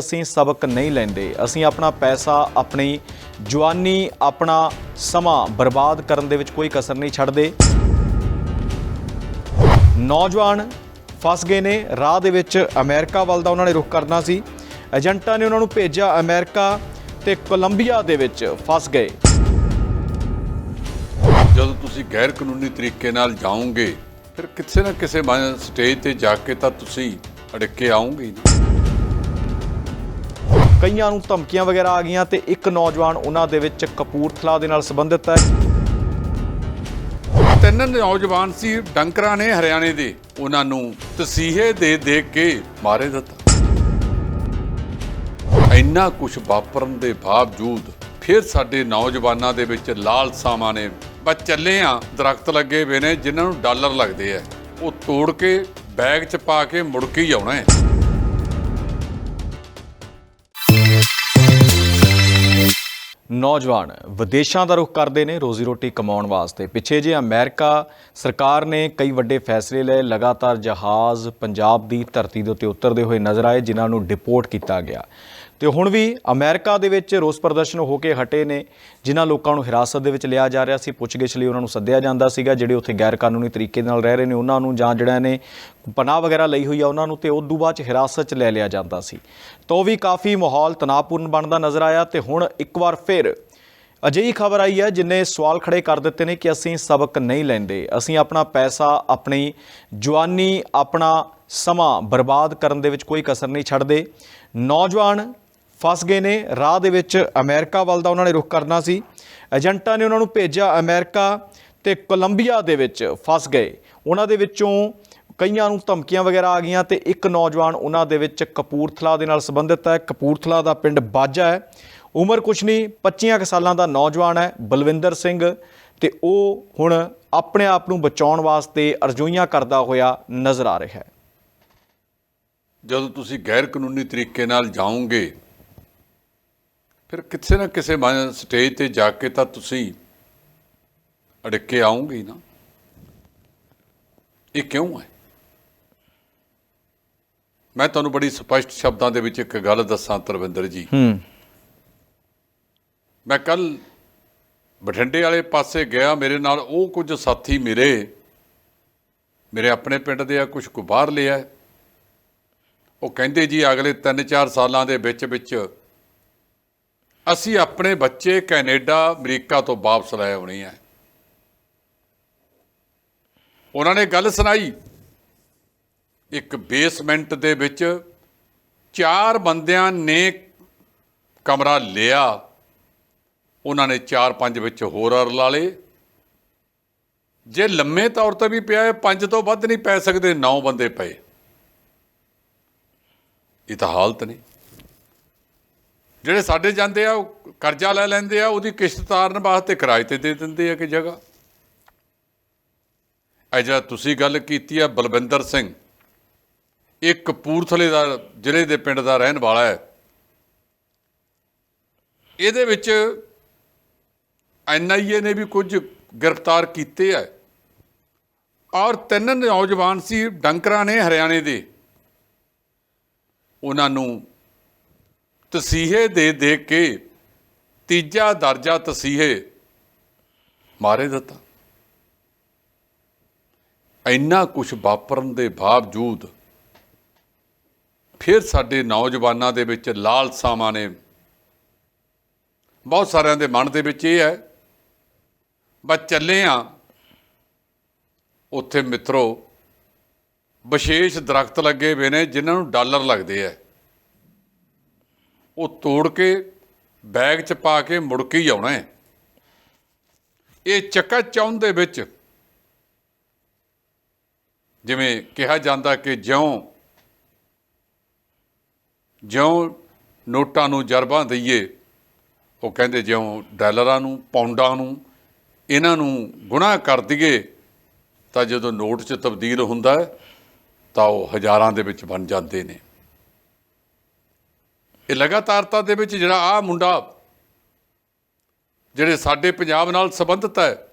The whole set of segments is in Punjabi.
ਅਸੀਂ ਸਬਕ ਨਹੀਂ ਲੈਂਦੇ। ਅਸੀਂ ਆਪਣਾ ਪੈਸਾ, ਆਪਣੀ ਜਵਾਨੀ, ਆਪਣਾ ਸਮਾਂ ਬਰਬਾਦ ਕਰਨ ਦੇ ਵਿੱਚ ਕੋਈ ਕਸਰ ਨਹੀਂ ਛੱਡਦੇ। ਨੌਜਵਾਨ ਫਸ ਗਏ ਨੇ। ਰਾਹ ਦੇ ਵਿੱਚ ਅਮਰੀਕਾ ਵੱਲ ਦਾ ਉਹਨਾਂ ਨੇ ਰੁਖ ਕਰਨਾ ਸੀ। ਏਜੰਟਾਂ ਨੇ ਉਹਨਾਂ ਨੂੰ ਭੇਜਿਆ ਅਮਰੀਕਾ ਤੇ ਕੋਲੰਬੀਆ ਦੇ ਵਿੱਚ ਫਸ ਗਏ। ਜਦੋਂ ਤੁਸੀਂ ਗੈਰ ਕਾਨੂੰਨੀ ਤਰੀਕੇ ਨਾਲ ਜਾਓਗੇ, ਫਿਰ ਕਿਸੇ ਨਾ ਕਿਸੇ ਸਟੇਜ ਤੇ ਜਾ ਕੇ ਤਾਂ ਤੁਸੀਂ ਅੜਕੇ ਆਉਂਗੇ ਨਾ ਕਈਆਂ ਨੂੰ ਧਮਕੀਆਂ ਵਗੈਰਾ ਆ ਗਈਆਂ ਤੇ ਇੱਕ ਨੌਜਵਾਨ ਉਹਨਾਂ ਦੇ ਵਿੱਚ ਕਪੂਰਥਲਾ ਦੇ ਨਾਲ ਸੰਬੰਧਿਤ ਹੈ। ਤਿੰਨ ਨੌਜਵਾਨ ਸੀ ਡੰਕਰਾਂ ਨੇ ਹਰਿਆਣੇ ਦੇ। ਉਹਨਾਂ ਨੂੰ ਤਸੀਹੇ ਦੇ ਦੇ ਕੇ ਮਾਰੇ ਦਿੱਤਾ। ਇੰਨਾ ਕੁਝ ਵਾਪਰਨ ਦੇ ਬਾਵਜੂਦ ਫਿਰ ਸਾਡੇ ਨੌਜਵਾਨਾਂ ਦੇ ਵਿੱਚ ਲਾਲਸਾਵਾਂ ਨੇ। ਬਸ ਚੱਲੇ ਆ, ਦਰਖਤ ਲੱਗੇ ਹੋਏ ਨੇ, ਜਿਨ੍ਹਾਂ ਨੂੰ ਡਾਲਰ ਲੱਗਦੇ ਆ ਉਹ ਤੋੜ ਕੇ ਬੈਗ 'ਚ ਪਾ ਕੇ ਮੁੜ ਕੇ ਹੀ ਆਉਣਾ ਹੈ ਨੌਜਵਾਨ ਵਿਦੇਸ਼ਾਂ ਦਾ ਰੁਖ ਕਰਦੇ ਨੇ ਰੋਜ਼ੀ ਰੋਟੀ ਕਮਾਉਣ ਵਾਸਤੇ। ਪਿੱਛੇ ਜੇ ਅਮਰੀਕਾ ਸਰਕਾਰ ਨੇ ਕਈ ਵੱਡੇ ਫੈਸਲੇ ਲਏ, ਲਗਾਤਾਰ ਜਹਾਜ਼ ਪੰਜਾਬ ਦੀ ਧਰਤੀ ਦੇ ਉੱਤੇ ਉਤਰਦੇ ਹੋਏ ਨਜ਼ਰ ਆਏ, ਜਿਨ੍ਹਾਂ ਨੂੰ ਡਿਪੋਰਟ ਕੀਤਾ ਗਿਆ। ਤੇ ਹੁਣ ਵੀ ਅਮਰੀਕਾ ਦੇ ਵਿੱਚ ਰੋਸ ਪ੍ਰਦਰਸ਼ਨ ਹੋ ਕੇ ਹਟੇ ਨੇ, ਜਿਨ੍ਹਾਂ ਲੋਕਾਂ ਨੂੰ ਹਿਰਾਸਤ ਦੇ ਵਿੱਚ ਲਿਆ ਜਾ ਰਿਹਾ ਸੀ। ਪੁੱਛਗਿੱਛ ਲਈ ਉਹਨਾਂ ਨੂੰ ਸੱਦਿਆ ਜਾਂਦਾ ਸੀਗਾ, ਜਿਹੜੇ ਉੱਥੇ ਗੈਰ ਕਾਨੂੰਨੀ ਤਰੀਕੇ ਨਾਲ ਰਹਿ ਰਹੇ ਨੇ, ਉਹਨਾਂ ਨੂੰ ਜਾਂ ਜਿਹੜਾ ਨੇ ਪਨਾਹ ਵਗੈਰਾ ਲਈ ਹੋਈ ਆ ਉਹਨਾਂ ਨੂੰ, ਤੇ ਤੋਂ ਬਾਅਦ ਚ ਹਿਰਾਸਤ ਚ ਲੈ ਲਿਆ ਜਾਂਦਾ ਸੀ। ਤਾਂ ਉਹ ਵੀ ਕਾਫੀ ਮਾਹੌਲ ਤਣਾਅਪੂਰਨ ਬਣਦਾ ਨਜ਼ਰ ਆਇਆ, ਤੇ ਹੁਣ ਇੱਕ ਵਾਰ ਫਿਰ ਅਜਿਹੀ ਖਬਰ ਆਈ ਹੈ, ਜਿਨੇ ਸਵਾਲ ਖੜੇ ਕਰ ਦਿੱਤੇ ਨੇ ਕਿ ਅਸੀਂ ਸਬਕ ਨਹੀਂ ਲੈਂਦੇ। ਅਸੀਂ ਆਪਣਾ ਪੈਸਾ, ਆਪਣੀ ਜਵਾਨੀ, ਆਪਣਾ ਸਮਾਂ ਬਰਬਾਦ ਕਰਨ ਦੇ ਵਿੱਚ ਕੋਈ ਕਸਰ ਨਹੀਂ ਛੱਡਦੇ। ਨੌਜਵਾਨ ਫਸ ਗਏ ਨੇ। ਰਾਹ ਦੇ ਵਿੱਚ ਅਮਰੀਕਾ ਵੱਲ ਦਾ ਉਹਨਾਂ ਨੇ ਰੁਖ ਕਰਨਾ ਸੀ। ਏਜੰਟਾਂ ਨੇ ਉਹਨਾਂ ਨੂੰ ਭੇਜਿਆ ਅਮਰੀਕਾ ਤੇ ਕੋਲੰਬੀਆ ਦੇ ਵਿੱਚ ਫਸ ਗਏ। ਉਹਨਾਂ ਦੇ ਵਿੱਚੋਂ ਕਈਆਂ ਨੂੰ ਧਮਕੀਆਂ ਵਗੈਰਾ ਆ ਗਈਆਂ ਤੇ ਇੱਕ ਨੌਜਵਾਨ ਉਹਨਾਂ ਦੇ ਵਿੱਚ ਕਪੂਰਥਲਾ ਦੇ ਨਾਲ ਸੰਬੰਧਿਤ ਹੈ। ਕਪੂਰਥਲਾ ਦਾ ਪਿੰਡ ਬਾਜਾ ਹੈ। ਉਮਰ ਕੁਛ ਨਹੀਂ 25 ਕੁ ਸਾਲਾਂ ਦਾ ਨੌਜਵਾਨ ਹੈ, ਬਲਵਿੰਦਰ ਸਿੰਘ। ਤੇ ਉਹ ਹੁਣ ਆਪਣੇ ਆਪ ਨੂੰ ਬਚਾਉਣ ਵਾਸਤੇ ਅਰਜ਼ੋਈਆਂ ਕਰਦਾ ਹੋਇਆ ਨਜ਼ਰ ਆ ਰਿਹਾ ਹੈ। ਜਦੋਂ ਤੁਸੀਂ ਗੈਰ ਕਾਨੂੰਨੀ ਤਰੀਕੇ ਨਾਲ ਜਾਓਗੇ ਫਿਰ ਕਿਸੇ ਨਾ ਕਿਸੇ ਸਟੇਜ ਤੇ ਜਾ ਕੇ ਤਾਂ ਤੁਸੀਂ ਅੜਕੇ ਆਓਗੇ ਹੀ ਨਾ। ਇਹ ਕਿਉਂ ਹੈ? ਮੈਂ ਤੁਹਾਨੂੰ ਬੜੀ ਸਪਸ਼ਟ ਸ਼ਬਦਾਂ ਦੇ ਵਿੱਚ ਇੱਕ ਗੱਲ ਦੱਸਾਂ ਤਰਵਿੰਦਰ ਜੀ। ਹੂੰ। ਮੈਂ ਕੱਲ ਬਠਿੰਡੇ ਵਾਲੇ ਪਾਸੇ ਗਿਆ ਮੇਰੇ ਨਾਲ ਉਹ ਕੁਝ ਸਾਥੀ ਮੇਰੇ ਮੇਰੇ ਆਪਣੇ ਪਿੰਡ ਦੇ ਆ ਕੁਝ ਕੁ ਬਾਹਰ ਲਿਆ ਉਹ ਕਹਿੰਦੇ ਜੀ ਅਗਲੇ 3-4 ਸਾਲਾਂ ਦੇ ਵਿੱਚ ਵਿੱਚ ਅਸੀਂ ਆਪਣੇ ਬੱਚੇ ਕੈਨੇਡਾ, ਅਮਰੀਕਾ ਤੋਂ ਵਾਪਸ ਲੈ ਆਉਣੇ ਆ। ਉਹਨਾਂ ਨੇ ਗੱਲ ਸੁਣਾਈ। ਇੱਕ ਬੇਸਮੈਂਟ ਦੇ ਵਿੱਚ ਚਾਰ ਬੰਦਿਆਂ ਨੇ ਕਮਰਾ ਲਿਆ। ਉਹਨਾਂ ਨੇ 4-5 ਵਿੱਚ ਹੋਰ ਅਰ ਲਾ ਲਏ। ਜੇ ਲੰਮੇ ਤੌਰ ਤੇ ਵੀ ਪਿਆ ਹੈ, ਪੰਜ ਤੋਂ ਵੱਧ ਨਹੀਂ ਪੈ ਸਕਦੇ 9 ਬੰਦੇ ਪਏ। ਇਹ ਤਾਂ ਹਾਲਤ ਨਹੀਂ ਜਿਹੜੇ ਸਾਡੇ ਜਾਂਦੇ ਆ, ਉਹ ਕਰਜ਼ਾ ਲੈ ਲੈਂਦੇ ਆ, ਉਹਦੀ ਕਿਸ਼ਤ ਤਾਰਨ ਵਾਸਤੇ ਕਿਰਾਏ ਤੇ ਦੇ ਦਿੰਦੇ ਆ ਕਿ ਜਗ੍ਹਾ। ਇਹ ਤੁਸੀਂ ਗੱਲ ਕੀਤੀ ਆ, ਬਲਵਿੰਦਰ ਸਿੰਘ, ਇਹ ਕਪੂਰਥਲੇ ਦਾ ਜ਼ਿਲ੍ਹੇ ਦੇ ਪਿੰਡ ਦਾ ਰਹਿਣ ਵਾਲਾ ਹੈ। ਇਹਦੇ ਵਿੱਚ ਐਨਆਈਏ ਨੇ ਵੀ ਕੁਝ ਗ੍ਰਿਫਤਾਰ ਕੀਤੇ ਆ। ਔਰ ਤਿੰਨ ਨੌਜਵਾਨ ਸੀ, ਡੰਕਰਾਂ ਨੇ ਹਰਿਆਣੇ ਦੇ। ਉਹਨਾਂ ਨੂੰ ਤਸੀਹੇ ਦੇ ਦੇ ਕੇ ਤੀਜਾ ਦਰਜਾ ਤਸੀਹੇ ਮਾਰੇ ਦਿੱਤਾ। ਇੰਨਾ ਕੁਝ ਵਾਪਰਨ ਦੇ ਬਾਵਜੂਦ ਫਿਰ ਸਾਡੇ ਨੌਜਵਾਨਾਂ ਦੇ ਵਿੱਚ ਲਾਲਸਾਵਾਂ ਨੇ। ਬਹੁਤ ਸਾਰਿਆਂ ਦੇ ਮਨ ਦੇ ਵਿੱਚ ਇਹ ਹੈ, ਬਸ ਚੱਲੇ ਆ। ਉੱਥੇ ਮਿੱਤਰੋ, ਵਿਸ਼ੇਸ਼ ਦਰਖਤ ਲੱਗੇ ਹੋਏ ਨੇ ਜਿਨ੍ਹਾਂ ਨੂੰ ਡਾਲਰ ਲੱਗਦੇ ਆ। ਉਹ ਤੋੜ ਕੇ ਬੈਗ 'ਚ ਪਾ ਕੇ ਮੁੜ ਕੇ ਹੀ ਆਉਣਾ ਹੈ। ਇਹ ਚੱਕਾ ਚੌਂਦ ਦੇ ਵਿੱਚ ਜਿਵੇਂ ਕਿਹਾ ਜਾਂਦਾ ਕਿ ਜਿਉਂ ਜਿਉਂ ਨੋਟਾਂ ਨੂੰ ਜਰਬਾਂ ਦਈਏ, ਉਹ ਕਹਿੰਦੇ ਜਿਉਂ ਡਾਲਰਾਂ ਨੂੰ ਪੌਂਡਾਂ ਨੂੰ, ਇਹਨਾਂ ਨੂੰ ਗੁਣਾ ਕਰ ਦਈਏ, ਤਾਂ ਜਦੋਂ ਨੋਟ 'ਚ ਤਬਦੀਲ ਹੁੰਦਾ ਤਾਂ ਉਹ ਹਜ਼ਾਰਾਂ ਦੇ ਵਿੱਚ ਬਣ ਜਾਂਦੇ ਨੇ। ਇਹ ਲਗਾਤਾਰਤਾ ਦੇ ਵਿੱਚ ਜਿਹੜਾ ਆ ਮੁੰਡਾ ਜਿਹੜੇ ਸਾਡੇ ਪੰਜਾਬ ਨਾਲ ਸੰਬੰਧਿਤ ਹੈ,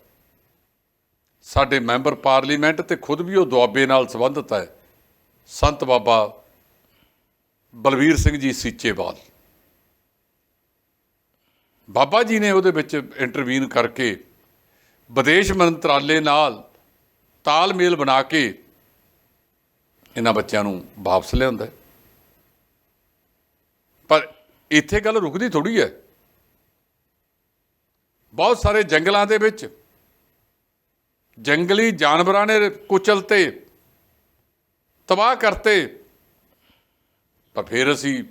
ਸਾਡੇ ਮੈਂਬਰ ਪਾਰਲੀਮੈਂਟ ਤੇ ਖੁਦ ਵੀ ਉਹ ਦੁਆਬੇ ਨਾਲ ਸੰਬੰਧਿਤ ਹੈ, ਸੰਤ ਬਾਬਾ ਬਲਵੀਰ ਸਿੰਘ ਜੀ ਸੀਚੇਵਾਲ ਬਾਬਾ ਜੀ ਨੇ ਉਹਦੇ ਵਿੱਚ ਇੰਟਰਵੀਨ ਕਰਕੇ ਵਿਦੇਸ਼ ਮੰਤਰਾਲੇ ਨਾਲ ਤਾਲਮੇਲ ਬਣਾ ਕੇ ਇਹਨਾਂ ਬੱਚਿਆਂ ਨੂੰ ਵਾਪਸ ਲਿਆਉਂਦਾ ਹੈ। ਪਰ ਇੱਥੇ ਗੱਲ ਰੁਕਦੀ ਥੋੜੀ ਹੈ। ਬਹੁਤ ਸਾਰੇ ਜੰਗਲਾਂ ਦੇ ਵਿੱਚ ਜੰਗਲੀ ਜਾਨਵਰਾਂ ਨੇ ਕੁਚਲਤੇ ਤਬਾਹ ਕਰਤੇ। ਪਰ ਫਿਰ ਅਸੀਂ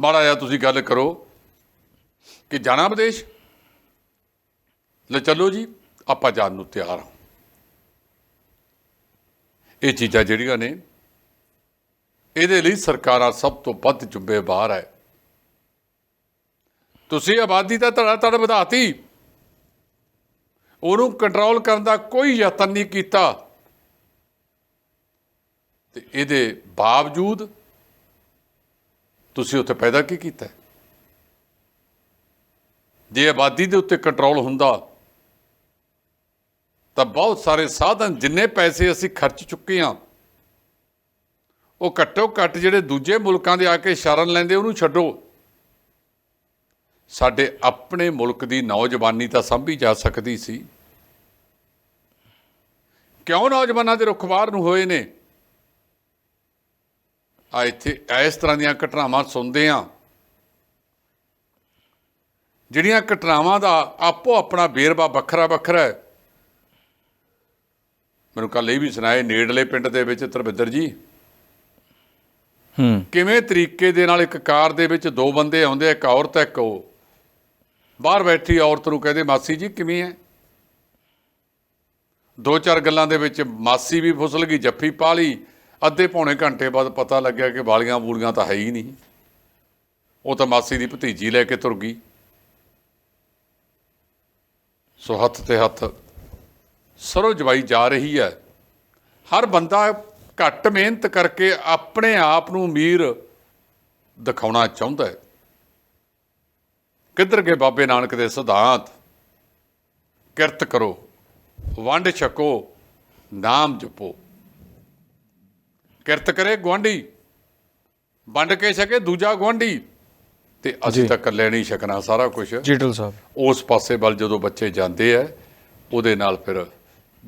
ਮਾੜਾ ਜਿਹਾ ਤੁਸੀਂ ਗੱਲ ਕਰੋ ਕਿ ਜਾਣਾ ਵਿਦੇਸ਼? ਲੈ ਚੱਲੋ ਜੀ, ਆਪਾਂ ਜਾਣ ਨੂੰ ਤਿਆਰ ਹਾਂ। ਇਹ ਚੀਜ਼ਾਂ ਜਿਹੜੀਆਂ ਨੇ ਇਹਦੇ ਲਈ ਸਰਕਾਰਾਂ ਸਭ ਤੋਂ ਵੱਧ ਜ਼ਿੰਮੇਵਾਰ ਹੈ। ਤੁਸੀਂ ਆਬਾਦੀ ਤਾਂ ਧੜਾ ਧੜ ਵਧਾਤੀ। ਉਹਨੂੰ ਕੰਟਰੋਲ ਕਰਨ ਦਾ ਕੋਈ ਯਤਨ ਨਹੀਂ ਕੀਤਾ। ਤੇ ਇਹਦੇ ਬਾਵਜੂਦ ਤੁਸੀਂ ਉੱਥੇ ਪੈਦਾ ਕੀ ਕੀਤਾ? ਜੇ ਆਬਾਦੀ ਦੇ ਉੱਤੇ ਕੰਟਰੋਲ ਹੁੰਦਾ, ਤਾਂ ਬਹੁਤ ਸਾਰੇ ਸਾਧਨ ਜਿੰਨੇ ਪੈਸੇ ਅਸੀਂ ਖਰਚ ਚੁੱਕੇ ਹਾਂ ਉਹ ਘੱਟੋ ਘੱਟ ਜਿਹੜੇ ਦੂਜੇ ਮੁਲਕਾਂ ਦੇ ਆ ਕੇ ਸ਼ਰਨ ਲੈਂਦੇ, ਉਹਨੂੰ ਛੱਡੋ। ਸਾਡੇ ਆਪਣੇ ਮੁਲਕ ਦੀ ਨੌਜਵਾਨੀ ਤਾਂ ਸੰਭੀ ਜਾ ਸਕਦੀ ਸੀ। ਕਿਉਂ ਨੌਜਵਾਨਾਂ ਦੇ ਰੁੱਖ ਬਾਹਰ ਨੂੰ ਹੋਏ ਨੇ? ਆ ਇੱਥੇ ਇਸ ਤਰ੍ਹਾਂ ਦੀਆਂ ਘਟਨਾਵਾਂ ਸੁਣਦੇ ਆ ਜਿਹੜੀਆਂ ਘਟਨਾਵਾਂ ਦਾ ਆਪੋ ਆਪਣਾ ਬੇਰਵਾ ਵੱਖਰਾ ਵੱਖਰਾ ਹੈ। ਮੈਨੂੰ ਕੱਲ ਇਹ ਵੀ ਸੁਣਾਏ ਨੇੜਲੇ ਪਿੰਡ ਦੇ ਵਿੱਚ ਤਰਵਿੰਦਰ ਜੀ। ਕਿਵੇਂ ਤਰੀਕੇ ਦੇ ਨਾਲ ਇੱਕ ਕਾਰ ਦੇ ਵਿੱਚ ਦੋ ਬੰਦੇ ਆਉਂਦੇ ਇੱਕ ਔਰਤ ਇੱਕ ਉਹ? ਬਾਹਰ ਬੈਠੀ ਔਰਤ ਨੂੰ ਕਹਿੰਦੇ, ਮਾਸੀ ਜੀ, ਕਿਵੇਂ ਹੈ ਦੋ ਚਾਰ ਗੱਲਾਂ ਦੇ ਵਿੱਚ ਮਾਸੀ ਵੀ ਫੁਸਲ ਗਈ, ਜੱਫੀ ਪਾ ਲਈ। ਅੱਧੇ ਪੌਣੇ ਘੰਟੇ ਬਾਅਦ ਪਤਾ ਲੱਗਿਆ ਕਿ ਵਾਲੀਆਂ ਬੂਲੀਆਂ ਤਾਂ ਹੈ ਹੀ ਨਹੀਂ। ਉਹ ਤਾਂ ਮਾਸੀ ਦੀ ਭਤੀਜੀ ਲੈ ਕੇ ਤੁਰ ਗਈ। ਸੋ ਹੱਥ ਤੇ ਹੱਥ, ਸਰੋ ਜਵਾਈ ਜਾ ਰਹੀ ਹੈ ਹਰ ਬੰਦਾ ਘੱਟ ਮਿਹਨਤ ਕਰਕੇ ਆਪਣੇ ਆਪ ਨੂੰ ਅਮੀਰ ਦਿਖਾਉਣਾ ਚਾਹੁੰਦਾ ਹੈ। ਕਿੱਧਰ ਗਏ ਬਾਬੇ ਨਾਨਕ ਦੇ ਸਿਧਾਂਤ? ਕਿਰਤ ਕਰੋ ਵੰਡ ਛਕੋ ਨਾਮ ਜਪੋ। ਕਿਰਤ ਕਰੇ ਗੁਆਂਢੀ ਵੰਡ ਕੇ ਛਕੇ ਦੂਜਾ ਗੁਆਂਢੀ ਤੇ ਅਸੀਂ। ਤਾਂ ਇਕੱਲੇ ਨਹੀਂ ਛਕਣਾ ਸਾਰਾ ਕੁਝ ਜੀਟਲ ਸਾਹਿਬ। ਉਸ ਪਾਸੇ ਵੱਲ ਜਦੋਂ ਬੱਚੇ ਜਾਂਦੇ ਆ ਉਹਦੇ ਨਾਲ ਫਿਰ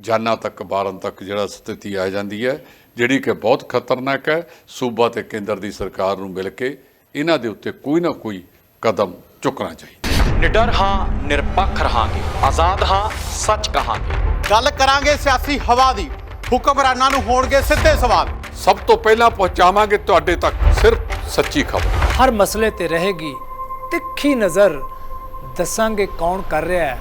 ਜਾਨਾਂ ਤੱਕ ਬਾਰਨ ਤੱਕ ਜਿਹੜਾ ਸਥਿਤੀ ਆ ਜਾਂਦੀ ਹੈ। ਜਿਹੜੀ ਕਿ ਬਹੁਤ ਖਤਰਨਾਕ ਹੈ ਸੂਬਾ ਤੇ ਕੇਂਦਰ ਦੀ ਸਰਕਾਰ ਨੂੰ ਮਿਲ ਕੇ ਇਹਨਾਂ ਦੇ ਉੱਤੇ ਕੋਈ ਨਾ ਕੋਈ ਕਦਮ ਚੁੱਕਣਾ ਚਾਹੀਦਾ। ਨਿਡਰ ਹਾਂ ਨਿਰਪੱਖ ਰਹਾਂਗੇ। ਆਜ਼ਾਦ ਹਾਂ ਸੱਚ ਕਹਾਂਗੇ। ਗੱਲ ਕਰਾਂਗੇ ਸਿਆਸੀ ਹਵਾ ਦੀ। ਹੁਕਮਰਾਨਾਂ ਨੂੰ ਹੋਣਗੇ ਸਿੱਧੇ ਸਵਾਲ। ਸਭ ਤੋਂ ਪਹਿਲਾਂ ਪਹੁੰਚਾਵਾਂਗੇ ਤੁਹਾਡੇ ਤੱਕ ਸਿਰਫ ਸੱਚੀ ਖਬਰ। ਹਰ ਮਸਲੇ ਤੇ ਰਹੇਗੀ ਤਿੱਖੀ ਨਜ਼ਰ। ਦੱਸਾਂਗੇ ਕੌਣ ਕਰ ਰਿਹਾ ਹੈ।